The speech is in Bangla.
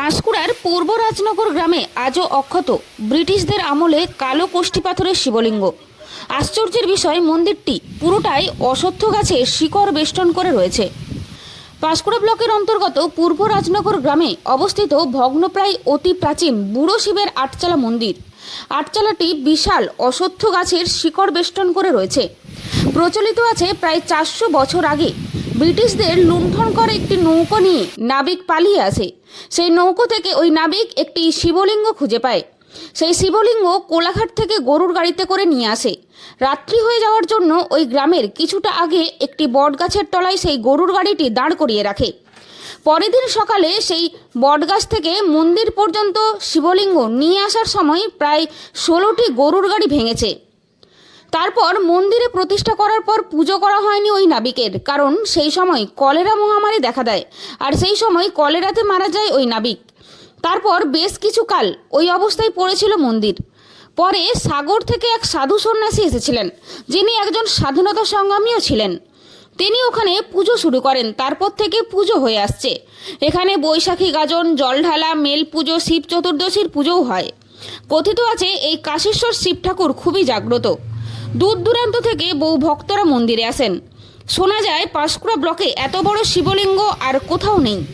পাঁশকুড়ার পূর্ব রাজনগর গ্রামে আজও অক্ষত ব্রিটিশদের আমলে কালো কোষ্ঠী পাথরের শিবলিঙ্গ। আশ্চর্যের বিষয়, মন্দিরটি পুরোটাই অশ্বত্থ গাছে শিকড় বেষ্টন করে রয়েছে। পাঁশকুড়া ব্লকের অন্তর্গত পূর্ব রাজনগর গ্রামে অবস্থিত ভগ্নপ্রায় অতি প্রাচীন বুড়ো শিবের আটচালা মন্দির। আটচালাটি বিশাল অশ্বত্থ গাছের শিকড় বেষ্টন করে রয়েছে। প্রচলিত আছে প্রায় চারশো বছর আগে ব্রিটিশদের লুণ্ঠন করে একটি নৌকো নিয়ে নাবিক পালিয়ে আসে। সেই নৌকো থেকে ওই নাবিক একটি শিবলিঙ্গ খুঁজে পায়। সেই শিবলিঙ্গ কোলাঘাট থেকে গরুর গাড়িতে করে নিয়ে আসে। রাত্রি হয়ে যাওয়ার জন্য ওই গ্রামের কিছুটা আগে একটি বটগাছের তলায় সেই গরুর গাড়িটি দাঁড় করিয়ে রাখে। পরের দিন সকালে সেই বটগাছ থেকে মন্দির পর্যন্ত শিবলিঙ্গ নিয়ে আসার সময় প্রায় ষোলোটি গরুর গাড়ি ভেঙেছে। তারপর মন্দিরে প্রতিষ্ঠা করার পর পুজো করা হয়নি ওই নাবিকের, কারণ সেই সময় কলেরা মহামারী দেখা দেয়, আর সেই সময় কলেরাতে মারা যায় ওই নাবিক। তারপর বেশ কিছু কাল ওই অবস্থায় পড়েছিল মন্দির। পরে সাগর থেকে এক সাধু সন্ন্যাসী এসেছিলেন, যিনি একজন স্বাধীনতা সংগ্রামীও ছিলেন। তিনি ওখানে পুজো শুরু করেন, তারপর থেকে পুজো হয়ে আসছে। এখানে বৈশাখী গাজন জলঢালা মেল পুজো, শিব চতুর্দশীর পুজোও হয়। কথিত আছে, এই কাশেশ্বর শিব ঠাকুর খুবই জাগ্রত। দূর দূরান্ত থেকে বহু ভক্তরা মন্দিরে আসেন। শোনা যায়, পাঁশকুড়া ব্লকে এত বড় শিবলিঙ্গ আর কোথাও নেই।